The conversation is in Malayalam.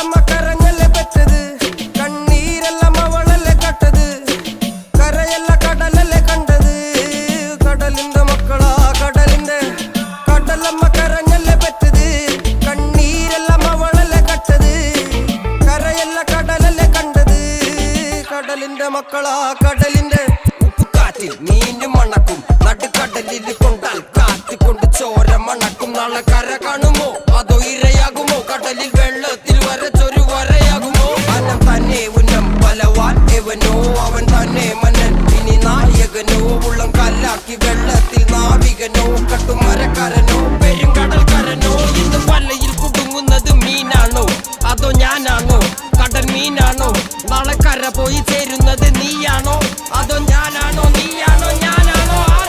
അവളമ്മ കരഞ്ഞല്ലേ പെറ്റത്. കണ്ണീരെല്ലാം അവളല്ലേ കട്ടത്. കരയല്ല കടലല്ലേ കണ്ടത്. കടലിന്റെ മക്കളാ കടലിന്റെ കടലമ്മ കരഞ്ഞല്ലേ പെറ്റത്. കണ്ണീരെല്ലാം അവളല്ലേ കട്ടത്. കരയല്ല കടലല്ലേ കണ്ടത്. കടലിന്റെ മക്കളാ കടലിന്റെ ഉപ്പുകാറ്റിൽ നീനും മണക്കും. നടുക്കടലിൽ കൊണ്ടാൽ കാറ്റ് കൊണ്ട് ചോര മണക്കും. നാളെ കര കാണുമോ? അതോ ഇരയ കലക്കി വെള്ളത്തിൽ നാവികനോ കട്ടുമരക്കാരനോ പെരുങ്കടൽക്കാരനോ. ഇന്ന് വലയിൽ കുടുങ്ങുന്നത് മീനാണോ? അതോ ഞാനാണോ? കടൽ മീനാണോ? നാളെ കര പോയി ചേരുന്നത് നീ